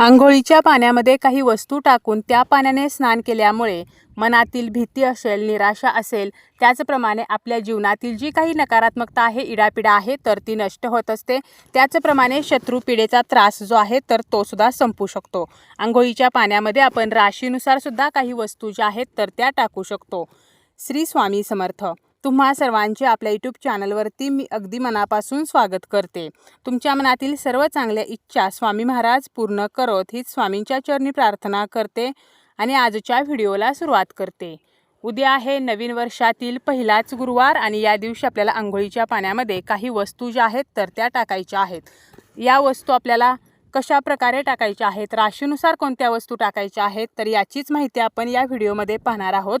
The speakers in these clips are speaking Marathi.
आंघोळीच्या पाण्यामध्ये काही वस्तू टाकून त्या पाण्याने स्नान केल्यामुळे मनातील भीती असेल निराशा असेल त्याचप्रमाणे आपल्या जीवनातील जी काही नकारात्मकता आहे इडापिडा आहे तर ती नष्ट होत असते. त्याचप्रमाणे शत्रुपिडेचा त्रास जो आहे तर तो सुद्धा संपू शकतो. आंघोळीच्या पाण्यामध्ये आपण राशीनुसार सुद्धा काही वस्तू ज्या आहेत तर त्या टाकू शकतो. श्री स्वामी समर्थ. तुम्हा सर्वांचे आपल्या यूट्यूब चॅनलवरती मी अगदी मनापासून स्वागत करते. तुमच्या मनातील सर्व चांगल्या इच्छा स्वामी महाराज पूर्ण करोत हीच स्वामींच्या चरणी प्रार्थना करते आणि आजच्या व्हिडिओला सुरुवात करते. उद्या आहे नवीन वर्षातील पहिलाच गुरुवार आणि या दिवशी आपल्याला आंघोळीच्या पाण्यामध्ये काही वस्तू ज्या आहेत तर त्या टाकायच्या आहेत. या वस्तू आपल्याला कशा प्रकारे टाकायच्या आहेत राशीनुसार कोणत्या वस्तू टाकायच्या आहेत तर याचीच माहिती आपण या व्हिडिओमध्ये पाहणार आहोत.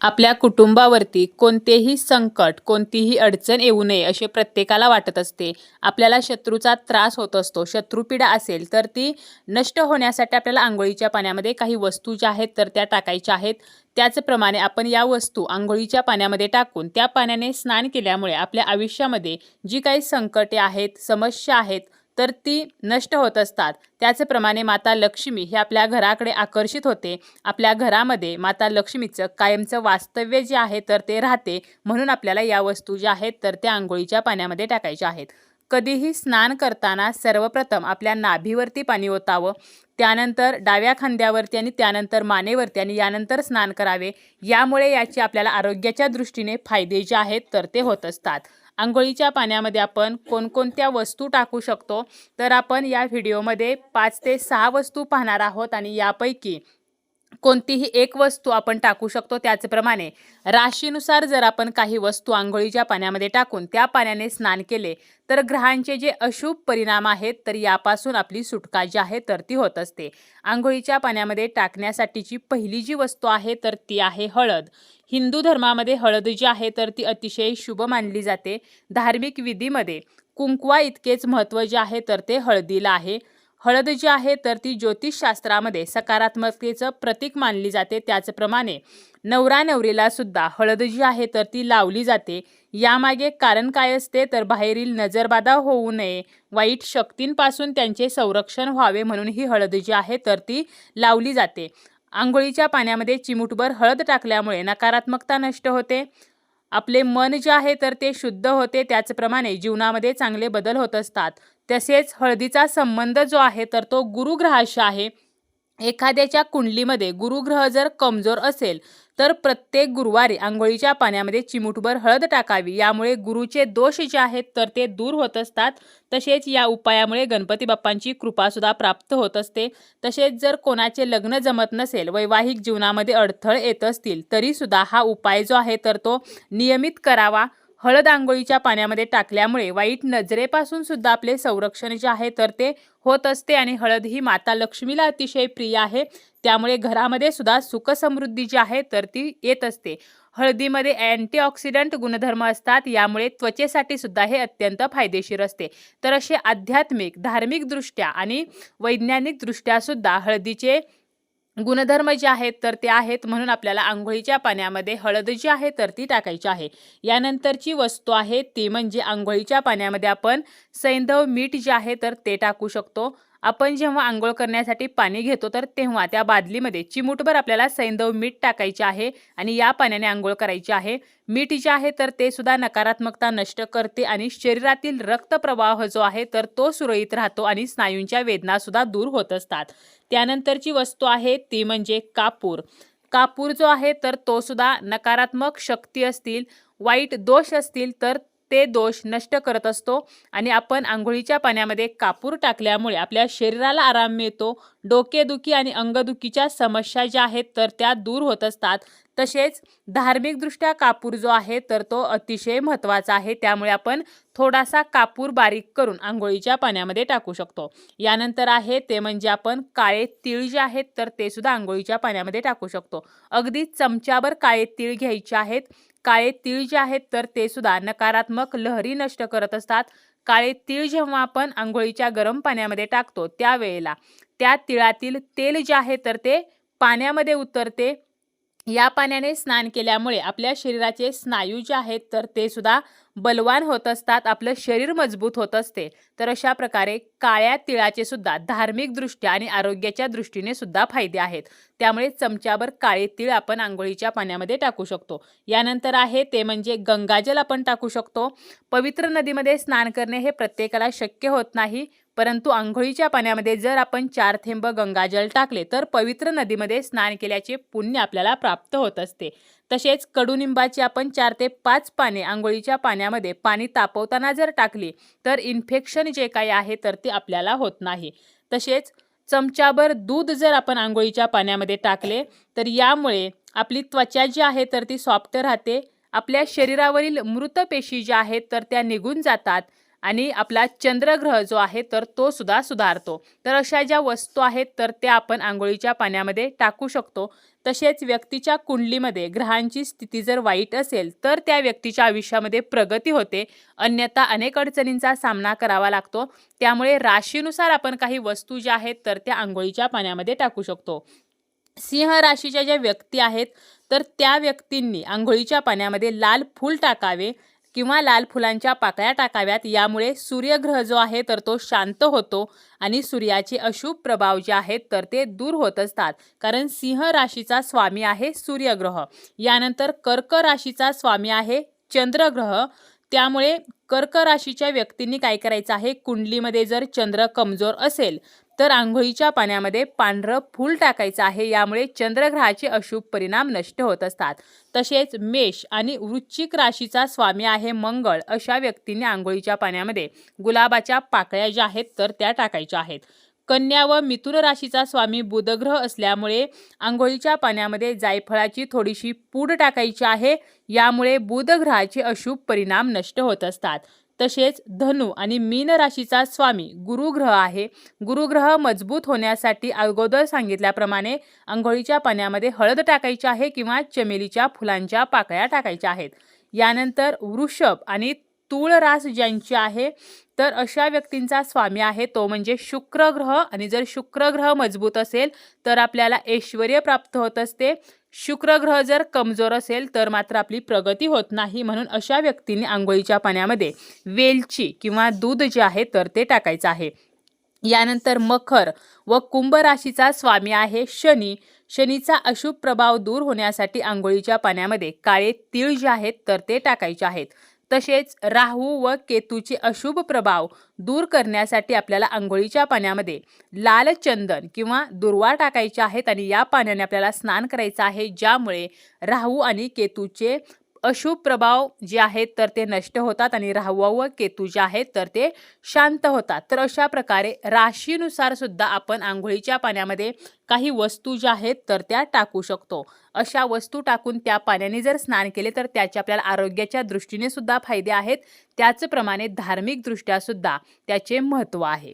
आपल्या कुटुंबावरती कोणतेही संकट कोणतीही अडचण येऊ नये असे प्रत्येकाला वाटत असते. आपल्याला शत्रूचा त्रास होत असतो शत्रुपीडा असेल तर ती नष्ट होण्यासाठी आपल्याला आंघोळीच्या पाण्यामध्ये काही वस्तू ज्या आहेत तर त्या टाकायच्या आहेत. त्याचप्रमाणे आपण या वस्तू आंघोळीच्या पाण्यामध्ये टाकून त्या पाण्याने स्नान केल्यामुळे आपल्या आयुष्यामध्ये जी काही संकटे आहेत समस्या आहेत तर ती नष्ट होत असतात. त्याचप्रमाणे माता लक्ष्मी हे आपल्या घराकडे आकर्षित होते. आपल्या घरामध्ये माता लक्ष्मीचं कायमचं वास्तव्य जे आहे तर ते राहते. म्हणून आपल्याला या वस्तू ज्या आहेत तर त्या आंघोळीच्या पाण्यामध्ये टाकायच्या आहेत. कधीही स्नान करताना सर्वप्रथम आपल्या नाभीवरती पाणी ओतावं. त्यानंतर डाव्या खांद्यावरती आणि त्यानंतर मानेवरती आणि यानंतर स्नान करावे. यामुळे याचे आपल्याला आरोग्याच्या दृष्टीने फायदे जे आहेत तर ते होत असतात. आंघोळीच्या पाण्यामध्ये आपण कोणकोणत्या वस्तू टाकू शकतो तर आपण या व्हिडिओमध्ये पाच ते सहा वस्तू पाहणार आहोत आणि यापैकी कोणतीही एक वस्तू आपण टाकू शकतो त्याचप्रमाणे राशीनुसार जर आपण काही वस्तू आंघोळीच्या पाण्यामध्ये टाकून त्या पाण्याने स्नान केले तर ग्रहांचे जे अशुभ परिणाम आहेत तर यापासून आपली सुटका जी आहे तर ती होत असते. आंघोळीच्या पाण्यामध्ये टाकण्यासाठीची पहिली जी वस्तू आहे तर ती आहे हळद. हिंदू धर्मामध्ये हळद जी आहे तर ती अतिशय शुभ मानली जाते. धार्मिक विधीमध्ये कुंकवा इतकेच महत्त्व जे आहे तर ते हळदीला आहे. हळद जी आहे तर ती ज्योतिषशास्त्रामध्ये सकारात्मकतेचं प्रतीक मानली जाते. त्याचप्रमाणे नवरा नवरीला सुद्धा हळद जी आहे तर ती लावली जाते. यामागे कारण काय असते? तर बाहेरील नजरबाधा होऊ नये वाईट शक्तींपासून त्यांचे संरक्षण व्हावे म्हणून ही हळद जी आहे तर ती लावली जाते. आंघोळीच्या पाण्यामध्ये चिमूटभर हळद टाकल्यामुळे नकारात्मकता नष्ट होते. आपले मन जे आहे तर ते शुद्ध होते. त्याचप्रमाणे जीवनामध्ये चांगले बदल होत असतात. तसेच हळदीचा संबंध जो आहे तर तो गुरुग्रहाशी आहे. एखाद्याच्या कुंडलीमध्ये गुरुग्रह जर कमजोर असेल तर प्रत्येक गुरुवारी आंघोळीच्या पाण्यामध्ये चिमूटभर हळद टाकावी. यामुळे गुरुचे दोष जे आहेत तर ते दूर होत असतात. तसेच या उपायामुळे गणपती बाप्पांची कृपासुद्धा प्राप्त होत असते. तसेच जर कोणाचे लग्न जमत नसेल वैवाहिक जीवनामध्ये अडथळे येत असतील तरीसुद्धा हा उपाय जो आहे तर तो नियमित करावा. हळद आंघोळीच्या पाण्यामध्ये टाकल्यामुळे वाईट नजरेपासून सुद्धा आपले संरक्षण जे आहे तर ते होत असते आणि हळद ही माता लक्ष्मीला अतिशय प्रिय आहे. त्यामुळे घरामध्ये सुद्धा सुखसमृद्धी जी आहे तर ती येत असते. हळदीमध्ये अँटीऑक्सिडंट गुणधर्म असतात यामुळे त्वचेसाठी सुद्धा हे अत्यंत फायदेशीर असते. तर असे आध्यात्मिक धार्मिकदृष्ट्या आणि वैज्ञानिकदृष्ट्या सुद्धा हळदीचे गुणधर्म जे आहेत तर ते आहेत म्हणून आपल्याला आंघोळीच्या पाण्यामध्ये हळद जी आहे तर ती टाकायची आहे. यानंतरची वस्तू आहे ती म्हणजे आंघोळीच्या पाण्यामध्ये आपण सैंधव मीठ जे आहे तर ते टाकू शकतो. आपण जेव्हा आंघोळ करण्यासाठी पाणी घेतो तर तेव्हा त्या बादलीमध्ये चिमूटभर आपल्याला सैंदव मीठ टाकायचे आहे आणि या पाण्याने आंघोळ करायची आहे. मीठ जे आहे तर ते सुद्धा नकारात्मकता नष्ट करते आणि शरीरातील रक्तप्रवाह जो आहे तर तो सुरळीत राहतो आणि स्नायूंच्या वेदनासुद्धा दूर होत असतात. त्यानंतरची वस्तू आहे ती म्हणजे कापूर. कापूर जो आहे तर तो सुद्धा नकारात्मक शक्ती असतील वाईट दोष असतील तर ते दोष नष्ट करत असतो आणि आपण आंघोळीच्या पाण्यामध्ये कापूर टाकल्यामुळे आपल्या शरीराला आराम मिळतो डोकेदुखी आणि अंगदुखीच्या समस्या ज्या आहेत तर त्या दूर होत असतात. तसेच धार्मिकदृष्ट्या कापूर जो आहे तर तो अतिशय महत्त्वाचा आहे. त्यामुळे आपण थोडासा कापूर बारीक करून आंघोळीच्या पाण्यामध्ये टाकू शकतो. यानंतर आहे ते म्हणजे आपण काळे तीळ जे आहेत तर ते सुद्धा आंघोळीच्या पाण्यामध्ये टाकू शकतो. अगदी चमच्यावर काळे तीळ घ्यायचे आहेत. काळे तीळ जे आहेत तर ते सुद्धा नकारात्मक लहरी नष्ट करत असतात. काळे तीळ जेव्हा आपण आंघोळीच्या गरम पाण्यामध्ये टाकतो त्यावेळेला त्या तिळातील तेल जे आहे तर ते पाण्यामध्ये उतरते. या पाण्याने स्नान केल्यामुळे आपल्या शरीराचे स्नायू जे आहेत तर ते सुद्धा बलवान होत असतात आपलं शरीर मजबूत होत असते. तर अशा प्रकारे काळ्या तिळाचे सुद्धा धार्मिकदृष्ट्या आणि आरोग्याच्या दृष्टीने सुद्धा फायदे आहेत. त्यामुळे चमच्यावर काळे तीळ आपण आंघोळीच्या पाण्यामध्ये टाकू शकतो. यानंतर आहे ते म्हणजे गंगाजल आपण टाकू शकतो. पवित्र नदीमध्ये स्नान करणे हे प्रत्येकाला शक्य होत नाही. परंतु आंघोळीच्या पाण्यामध्ये जर आपण चार थेंब गंगाजल टाकले तर पवित्र नदीमध्ये स्नान केल्याचे पुण्य आपल्याला प्राप्त होत असते. तसेच कडुनिंबाची आपण चार ते पाच पाने आंघोळीच्या पाण्यामध्ये पाणी तापवताना जर टाकली तर इन्फेक्शन जे काही आहे तर ते आपल्याला होत नाही. तसेच चमच्याभर दूध जर आपण आंघोळीच्या पाण्यामध्ये टाकले तर यामुळे आपली त्वचा जी आहे तर ती सॉफ्ट राहते. आपल्या शरीरावरील मृत पेशी ज्या आहेत तर त्या निघून जातात. आणि आपला चंद्रग्रह जो आहे तर तो सुद्धा सुधारतो. तर अशा ज्या वस्तू आहेत तर त्या आपण आंघोळीच्या पाण्यामध्ये टाकू शकतो. तसेच व्यक्तीच्या कुंडलीमध्ये ग्रहांची स्थिती जर वाईट असेल तर त्या व्यक्तीच्या आयुष्यामध्ये प्रगती होते. अन्यथा अनेक अडचणींचा सामना करावा लागतो. त्यामुळे राशीनुसार आपण काही वस्तू ज्या आहेत तर त्या आंघोळीच्या पाण्यामध्ये टाकू शकतो. सिंह राशीच्या ज्या व्यक्ती आहेत तर त्या व्यक्तींनी आंघोळीच्या पाण्यामध्ये लाल फूल टाकावे. किंवा लाल फुलांच्या पाकळ्या टाकाव्यात. यामुळे सूर्यग्रह जो आहे तर तो शांत होतो आणि सूर्याचे अशुभ प्रभाव जे आहेत तर ते दूर होत असतात. कारण सिंह राशीचा स्वामी आहे सूर्यग्रह. यानंतर कर्क राशीचा स्वामी आहे चंद्रग्रह. त्यामुळे कर्क राशीच्या व्यक्तींनी काय करायचं आहे? कुंडलीमध्ये जर चंद्र कमजोर असेल तर आंघोळीच्या पाण्यामध्ये पांढरं फूल टाकायचं आहे. यामुळे चंद्रग्रहाचे अशुभ परिणाम नष्ट होत असतात. तसेच मेष आणि वृश्चिक राशीचा स्वामी आहे मंगळ अशा व्यक्तींनी आंघोळीच्या पाण्यामध्ये गुलाबाच्या पाकळ्या ज्या आहेत तर त्या टाकायच्या आहेत. कन्या व मिथुन राशीचा स्वामी बुधग्रह असल्यामुळे आंघोळीच्या पाण्यामध्ये जायफळाची थोडीशी पूड टाकायची आहे. यामुळे बुधग्रहाचे अशुभ परिणाम नष्ट होत असतात. तसेच धनु आणि मीन राशीचा स्वामी गुरुग्रह आहे. गुरुग्रह मजबूत होण्यासाठी अगोदर सांगितल्याप्रमाणे आंघोळीच्या पाण्यामध्ये हळद टाकायची आहे किंवा चमेलीच्या फुलांच्या पाकळ्या टाकायच्या आहेत. यानंतर वृषभ आणि तूळ रास ज्यांची आहे तर अशा व्यक्तींचा स्वामी आहे. तो म्हणजे शुक्र ग्रह आणि जर शुक्र ग्रह मजबूत असेल तर आपल्याला ऐश्वर प्राप्त होत असते. शुक्र ग्रह जर कमजोर असेल तर मात्र आपली प्रगती होत नाही म्हणून अशा व्यक्तीने आंघोळीच्या पाण्यामध्ये वेलची किंवा दूध जे आहे तर ते टाकायचं आहे. यानंतर मखर व कुंभ राशीचा स्वामी आहे शनी. शनीचा अशुभ प्रभाव दूर होण्यासाठी आंघोळीच्या पाण्यामध्ये काळे तीळ जे आहेत तर ते टाकायचे आहेत. तसेच राहू व केतूचे अशुभ प्रभाव दूर करण्यासाठी आपल्याला आंघोळीच्या पाण्यामध्ये लाल चंदन किंवा दुर्वा टाकायचे आहेत आणि या पाण्याने आपल्याला स्नान करायचं आहे ज्यामुळे राहू आणि केतूचे अशुभ प्रभाव जे आहेत तर ते नष्ट होतात आणि राहू व केतू जे आहेत तर ते शांत होतात. तर अशा प्रकारे राशीनुसार सुद्धा आपण आंघोळीच्या पाण्यामध्ये काही वस्तू ज्या आहेत तर त्या टाकू शकतो. अशा वस्तू टाकून त्या पाण्याने जर स्नान केले तर त्याचे आपल्याला आरोग्याच्या दृष्टीने सुद्धा फायदे आहेत. त्याचप्रमाणे धार्मिकदृष्ट्या सुद्धा त्याचे महत्त्व आहे.